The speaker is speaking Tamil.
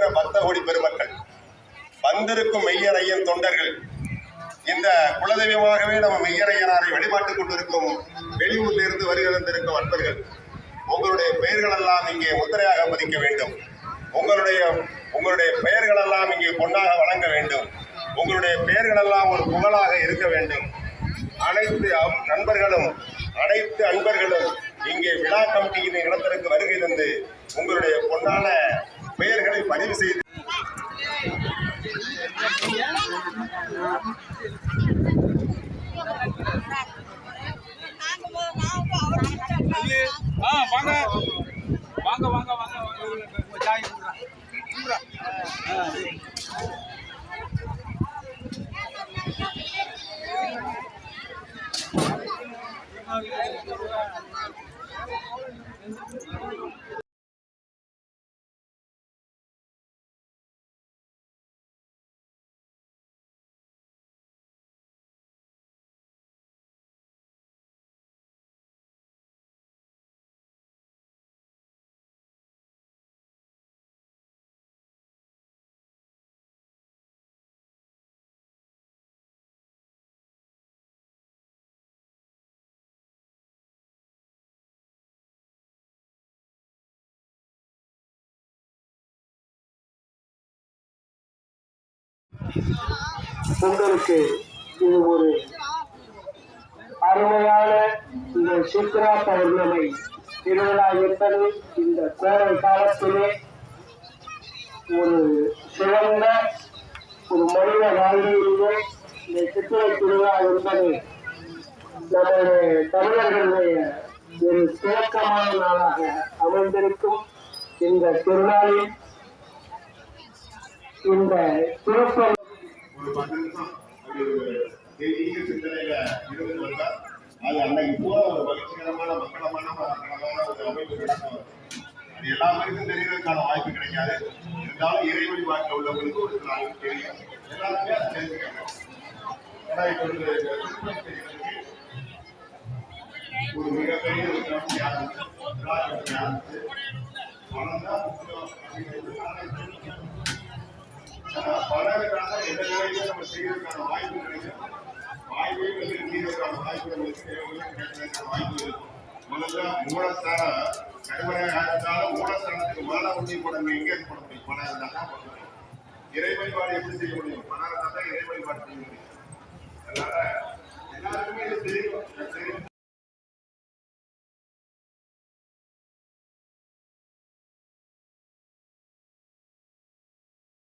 பக்த கோடி பெருமக்கள் வந்திருக்கும் மெய்யரையன் தொண்டர்கள் இந்த குலதெய்வமாகவே நம்ம மெய்யரையனாரை வழிபாட்டுக் கொண்டிருக்கும் வெளியூரிலிருந்து வருகிறந்திருக்கும் அன்பர்கள் உங்களுடைய பெயர்கள் எல்லாம் இங்கே முத்திரையாக பதிக்க வேண்டும். உங்களுடைய உங்களுடைய பெயர்கள் எல்லாம் இங்கே பொன்னாக வழங்க வேண்டும். உங்களுடைய பெயர்கள் எல்லாம் ஒரு புகழாக இருக்க வேண்டும். அனைத்து அம்- நண்பர்களும் அனைத்து அன்பர்களும் இங்கே விழா கமிட்டியின் இடத்திற்கு வருகை தந்து உங்களுடைய பொன்னான வாங்க வாங்க வாங்க வாங்க வாங்க உங்க சாய் உங்களுக்கு இது ஒரு அருமையான இந்த சித்ரா பௌர்ணமி திருவிழா என்பது இந்த கோடை காலத்திலே ஒரு சிறந்த ஒரு மனித வாழ்விலே இந்த சித்திரை திருவிழா என்பது நம்முடைய தமிழர்களுடைய ஒரு துவக்கமான நாளாக அமைந்திருக்கும் இந்த திருநாளில் இந்த சிறப்பு ஒரு பத்து நிமிஷம் ஒரு சிந்தனையில இருந்து வந்தா அது அன்னைக்கு போல ஒரு மகிழ்ச்சிகரமான மக்களமான மக்களமான ஒரு அமைப்பு நடக்கும் அது எல்லா பேருக்கும் தெரியறதுக்கான வாய்ப்பு கிடைக்காது. இருந்தாலும் இறை வழிபாட்டில் உள்ளவங்களுக்கு ஒரு சில தெரியும். எல்லாருமே அதை தெரிஞ்சுக்காங்க ஏன்னா இப்போ ஒரு மிகப்பெரிய ஒரு பணக்கான எந்த நிலையிலும் நம்ம செய்வதற்கான வாய்ப்பு கிடைக்கும் வாய்ப்பு கிடைக்கிறதுக்கான வாய்ப்பு இருக்கும் முதல்ல மூலஸ்தானம் கடுமையாக இருந்தாலும் மூலஸ்தானத்துக்கு மாலை உறுதி போட எங்க முடியும் பணம் இருந்தால் தான் முடியும் இறை வழிபாடு எப்படி செய்ய முடியும்? பணம் இருந்தால் தான் இறை வழிபாடு செய்ய முடியும். அதனால எல்லாருக்குமே இது தெரியும்.